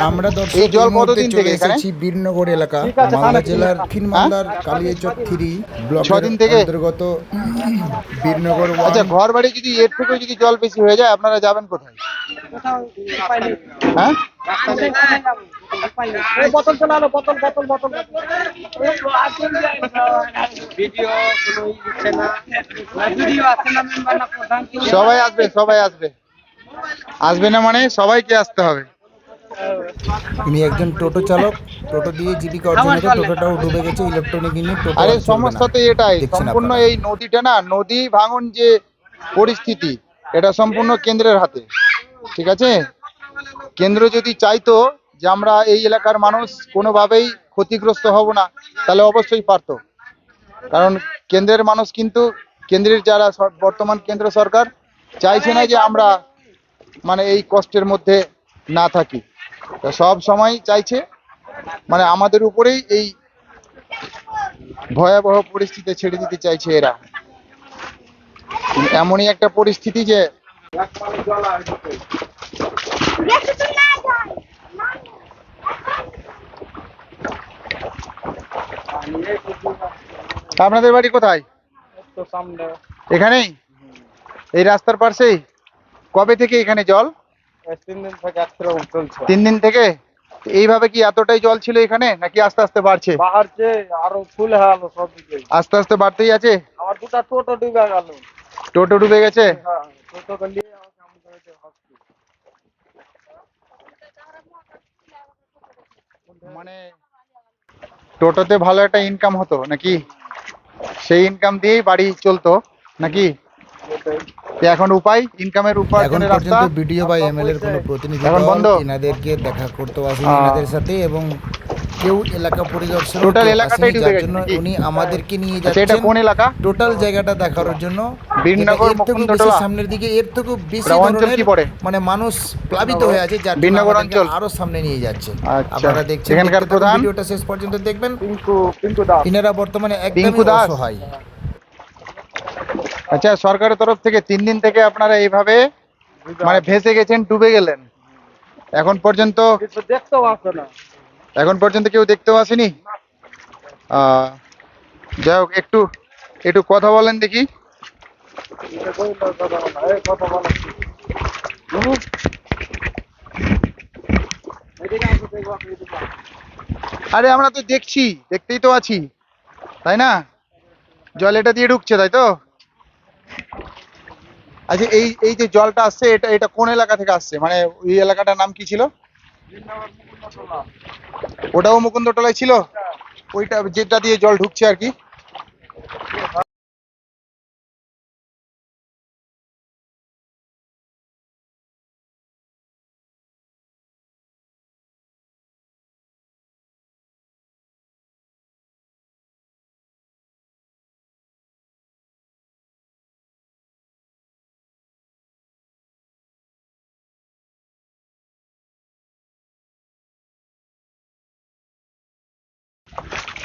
আমরা দর্শক এই জল কতদিন থেকে এখানে? এসেছি বীরনগর এলাকা। মালদা জেলার খিনমান্দার কালিয়াচক থ্রি ব্লকের থেকে? অন্তর্গত বীরনগর আচ্ছা ঘর বাড়ি যদি এর থেকে যদি জল বেশি হয়ে যায় আপনারা যাবেন কোথায়? হ্যাঁ? বোতল বোতল বোতল বোতল সবাই আসবে সবাই আসবে। আসবে না মানে সবাইকে আসতে হবে। ইনি একজন টোটো চালক টোটো দিয়ে জীবিকা অর্জন করে টোটোটাও ডুবে গেছে ইলেকট্রনিক ইউনিট টোটো আরে সমস্যা তো এটাই সম্পূর্ণ এই নদীটা না নদী ভাঙন যে পরিস্থিতি এটা সম্পূর্ণ কেন্দ্রের হাতে। ঠিক আছে? কেন্দ্র যদি চাইতো যে আমরা এই এলাকার মানুষ কোনোভাবেই ক্ষতিগ্রস্ত হব না তাহলে অবশ্যই পারতো। কারণ কেন্দ্রের মানুষ কিন্তু কেন্দ্রের যারা বর্তমান কেন্দ্র সরকার চাইছে না যে আমরা মানে এই কষ্টের মধ্যে না থাকি। সব সময় চাইছে মানে আমাদের উপরেই এই ভয়াবহ পরিস্থিতি ছেড়ে দিতে চাইছে এরা। এমনই একটা পরিস্থিতি যে আপনাদের বাড়ি কোথায়? এখানেই? এই রাস্তার পাশেই? কবে থেকে এখানে জল? তিন দিন থেকে এইভাবে কি এতটাই জল ছিল এখানে নাকি আস্তে আস্তে বাড়ছে? বাহারছে আরও ফুল সব দিকে। আস্তে আস্তে বাড়তেই আছে? আমার দুটা টোটো ডুবে গেল। টোটো ডুবে গেছে? হ্যাঁ টোটো। মানে টোটোতে ভালো একটা ইনকাম হতো নাকি? সেই ইনকাম দিয়েই বাড়ি চলতো নাকি? এখন উপায় ইনকামের এখন উপার্জনের রাস্তা পর্যন্ত ভিডিও বা এমএল এর কোনো প্রতিনিধি এখন বন্ধ? এনাদেরকে দেখা করতে আসেনি। এনাদের সাথে এবং কেউ এলাকা পরিদর্শন Total এলাকাটাই ডুবে গেছে উনি আমাদেরকে নিয়ে আচ্ছা এটা কোন এলাকা টোটাল জায়গাটা দেখার জন্য বীরনগর, মুকুন্দটোলা? সামনের দিকে এর থেকেও বেশি অঞ্চল ধরনের কি পড়ে? মানে মানুষ প্লাবিত হয়ে আছে যার বীরনগর অঞ্চল? আরও সামনে নিয়ে যাচ্ছে আচ্ছা। আপনারা দেখছেন এখানকার প্রধান? ভিডিওটা শেষ পর্যন্ত দেখবেন পিঙ্কু পিঙ্কু দাস ইনারা বর্তমানে একদমই? অসহায় আচ্ছা সরকারের তরফ থেকে তিন দিন থেকে আপনারা এইভাবে মানে ভেসে গেছেন ডুবে গেলেন। এখন পর্যন্ত কিছু দেখতেও আসে না। এখন পর্যন্ত কেউ দেখতেও আসেনি? যাই হোক একটু একটু কথা বলেন দেখি। আরে আমরা তো দেখছি দেখতেই তো আছি। তাই না? জল এটা দিয়ে ঢুকছে তাই তো? আচ্ছা এই এই যে জলটা আসছে এটা এটা কোন এলাকা থেকে আসছে? মানে ওই এলাকাটার নাম কি ছিল? ওটাও মুকুন্দটলায় ছিল? ওইটা যেটা দিয়ে জল ঢুকছে আর কি?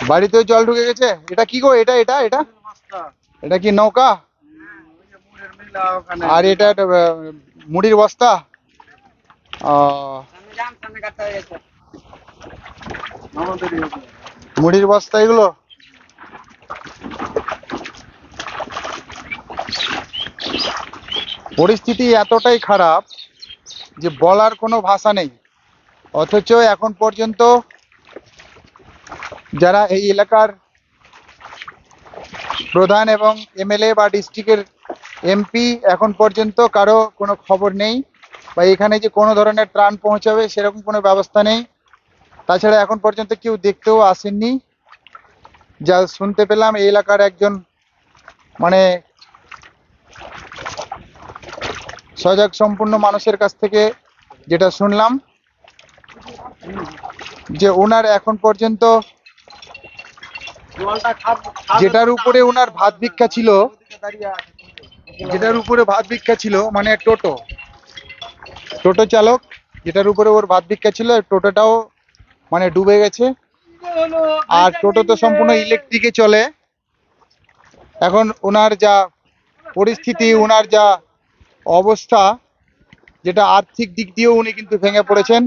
বাড়িতেও জল ঢুকে গেছে? এটা কি গো? এটা এটা এটা? এটা কি নৌকা? আর এটা মুড়ির বস্তা। মুড়ির বস্তা এগুলো? পরিস্থিতি এতটাই খারাপ যে বলার কোনো ভাষা নেই। অথচ এখন পর্যন্ত যারা এই এলাকার প্রধান এবং এমএলএ বা ডিস্ট্রিক্টের এমপি এখন পর্যন্ত কারও কোনো খবর নেই বা এখানে যে কোনো ধরনের ত্রাণ পৌঁছাবে সেরকম কোনো ব্যবস্থা নেই। তাছাড়া এখন পর্যন্ত কেউ দেখতেও আসেননি। যা শুনতে পেলাম, এই এলাকার একজন মানে সজাগ সম্পূর্ণ মানুষের কাছ থেকে যেটা শুনলাম যে ওনার এখন পর্যন্ত যেটার উপরে ওনার ভাত ভিক্ষা ছিল। যেটার উপরে ভাত ভিক্ষা ছিল মানে টোটো। টোটো চালক, যেটার উপরে ওর ভাত ভিক্ষা ছিল, টোটোটাও মানে ডুবে গেছে। আর টোটো তো সম্পূর্ণ ইলেকট্রিকে চলে। এখন ওনার যা পরিস্থিতি, ওনার যা অবস্থা, যেটা আর্থিক দিক দিয়েও উনি কিন্তু ভেঙে পড়েছেন।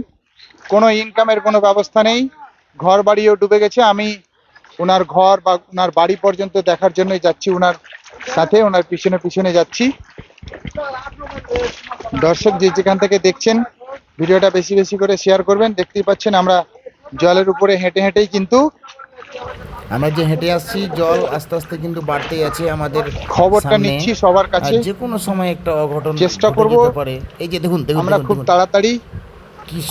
কোনো ইনকামের কোনো ব্যবস্থা নেই। ঘর বাড়িও ডুবে গেছে। আমি ওনার ঘর বা ওনার বাড়ি পর্যন্ত দেখার জন্যই যাচ্ছি ওনার সাথে ওনার পিছনে পিছনে যাচ্ছি। দর্শক যে যেখান থেকে দেখছেন ভিডিওটা বেশি বেশি করে শেয়ার করবেন। দেখতেই পাচ্ছেন আমরা জলের উপরে হেঁটে হেঁটেই কিন্তু আমরা যে হেঁটে আসছি জল আস্তে আস্তে কিন্তু বাড়তেই আছে আমাদের খবরটা নিচ্ছি সবার কাছে। যে কোনো সময় একটা অঘটন চেষ্টা করব। পারে। এই যে দেখুন আমরা খুব তাড়াতাড়ি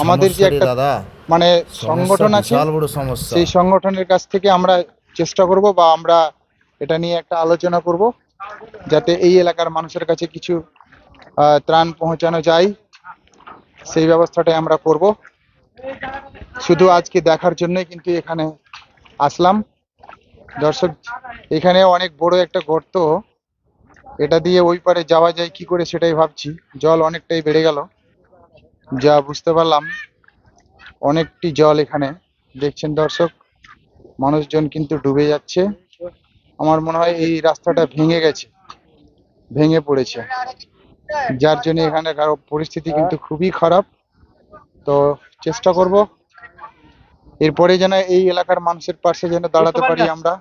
আমাদের যে একটা দাদা? মানে সংগঠন আছে বড় সমস্যা। সেই সংগঠনের কাছ থেকে আমরা চেষ্টা করব বা আমরা এটা নিয়ে একটা আলোচনা করব যাতে এই এলাকার মানুষের কাছে কিছু ত্রাণ পৌঁছানো যায়। সেই ব্যবস্থাটাই আমরা করব। শুধু আজকে দেখার জন্যই কিন্তু এখানে আসলাম। দর্শক এখানে অনেক বড় একটা গর্ত। এটা দিয়ে ওই পারে যাওয়া যায় কি করে সেটাই ভাবছি। জল অনেকটাই বেড়ে গেল। যা বুঝতে পারলাম অনেকটি জল এখানে। দেখছেন দর্শক মানুষজন কিন্তু ডুবে যাচ্ছে। আমার মনে হয় এই রাস্তাটা ভেঙে গেছে ভেঙে পড়েছে। যার জন্য এখানে কারও পরিস্থিতি কিন্তু খুবই খারাপ। তো চেষ্টা করব এরপরে যেন এই এলাকার মানুষের পাশে যেন দাঁড়াতে পারি আমরা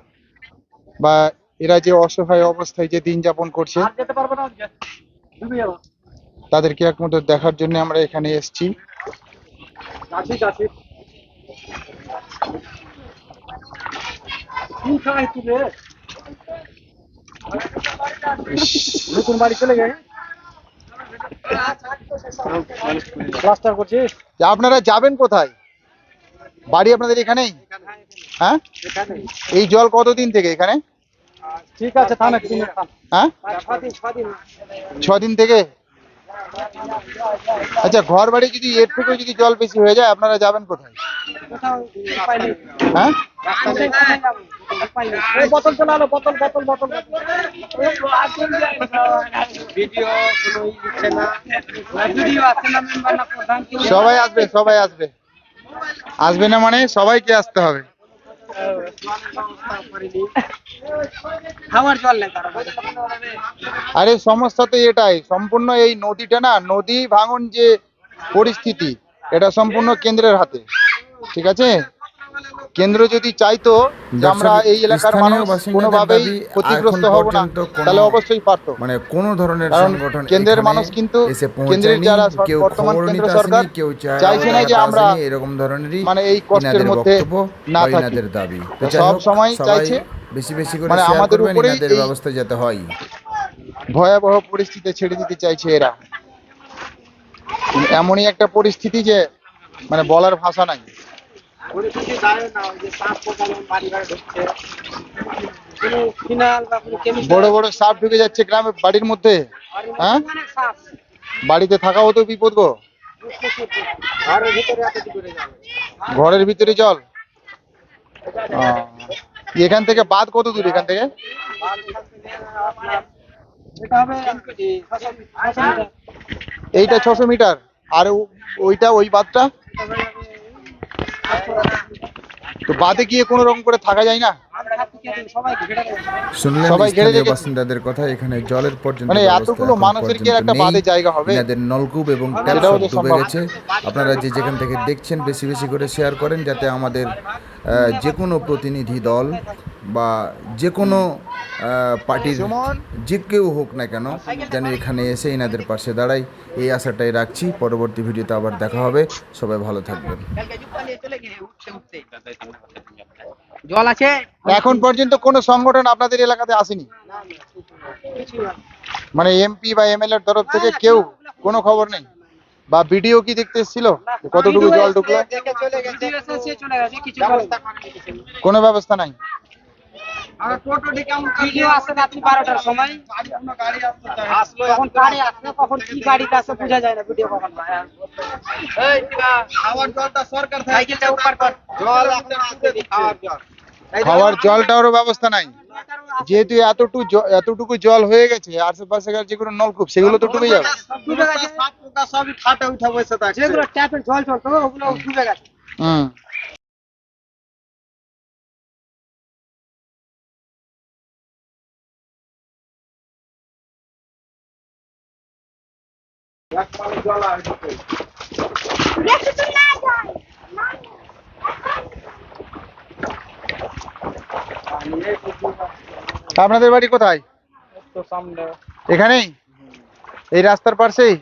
বা এরা যে অসহায় অবস্থায় যে দিন যাপন করছে। তাদেরকে একমাত্র দেখার জন্য আমরা এখানে এসেছি। নতুন বাড়ি চলে গেছে প্লাস্টার করছিস? আপনারা যাবেন কোথায়? বাড়ি আপনাদের এখানেই? হ্যাঁ? এই জল কতদিন থেকে এখানে? ঠিক আছে হ্যাঁ? ছদিন থেকে? আচ্ছা ঘর বাড়ি যদি এর থেকে যদি জল বেশি হয়ে যায় আপনারা যাবেন কোথায়? হ্যাঁ। সবাই আসবে সবাই আসবে। আসবে না মানে সবাইকে আসতে হবে খাওয়ার জল নেই তারা আরে সমস্যা তো এটাই, সম্পূর্ণ এই নদীটা না, নদী ভাঙন যে পরিস্থিতি, এটা সম্পূর্ণ কেন্দ্রের হাতে। ঠিক আছে? কেন্দ্র যদি চাইতো যে আমরা এই এলাকার মানুষ কোনোভাবেই ক্ষতিগ্রস্ত হব না তাহলে অবশ্যই পারতো। মানে কোনো ধরনের সংগঠন কেন্দ্রের মানুষ কিন্তু কেন্দ্রের যারা বর্তমান কেন্দ্র সরকার চাইছে না যে আমরা এরকম ধরনেরই মানে এই কষ্টের মধ্যে না থাকি। এনাদের দাবি। সব সময় চাইছে বেশি বেশি করে মানে আমাদের এই- ব্যবস্থা যাতে হয়। ভয়াবহ পরিস্থিতি ছেড়ে দিতে চাইছে এরা। এমনই একটা পরিস্থিতি যে মানে বলার ভাষা নাই। পরিস্থিতি দাঁড়ায় না যে সাপ পোকা যেমন বাড়ি ঢুকছে। কোনো ফিনাল বা কোনো কেমিক্যাল বড় বড় সাপ ঢুকে যাচ্ছে গ্রামে বাড়ির মধ্যে? হ্যাঁ? বাড়িতে থাকাও তো বিপদ গো। ঘরের ভিতরে এত কি করে যাবে ঘরের ভিতরে জল? এখান থেকে বাদ কত দূর এখান থেকে। এইটা ছশো মিটার। আর ওইটা ওই বাদটা তো বাদে গিয়ে কোনো রকম করে থাকা যায় না। শুনলেন সবাই ঘিরে বাসিন্দাদের কথা এখানে জলের পর্যন্ত মানে এতগুলো মানুষের কি একটা বাদে জায়গা হবে? এদের নলকূপ এবং ট্যাপ সব তো ডুবে গেছে আপনারা যে যেখান থেকে দেখছেন বেশি বেশি করে শেয়ার করেন যাতে আমাদের যে কোনো প্রতিনিধি দল বা যে কোনো পার্টির যে কেউ হোক না কেন যেন এখানে এসে এনাদের পাশে দাঁড়াই এই আশাটাই রাখছি। পরবর্তী ভিডিওতে আবার দেখা হবে। সবাই ভালো থাকবেন। জল আছে? এখন পর্যন্ত কোনো সংগঠন আপনাদের এলাকাতে আসেনি? মানে এমপি বা এমএলএর তরফ থেকে কেউ কোনো খবর নেই? বা ভিডিও কি দেখতে এসেছিল কতটুকু জল ঢুকলো। কোনো ব্যবস্থা নাই? ভিডিও আসে রাত্রি বারোটার সময়। কখন গাড়ি আসবে কখন কি গাড়িতে আসে বোঝা যায় না ভিডিও কখন সাইকেলটা উপর কর। জল খাওয়ার জল। খাওয়ার জলটারও ব্যবস্থা নাই? যেহেতু এতটুকু এতটুকু জল হয়ে গেছে আশেপাশে যেগুলো নলকূপ সেগুলো তো ডুবে যাবে সবই খাটে উঠে বসে থাকে যেগুলো ট্যাপে জল জল তো ওগুলো ডুবে গেছে হুম Yeah. আপনাদের বাড়ি কোথায়? এখানেই? এই রাস্তার পাশেই?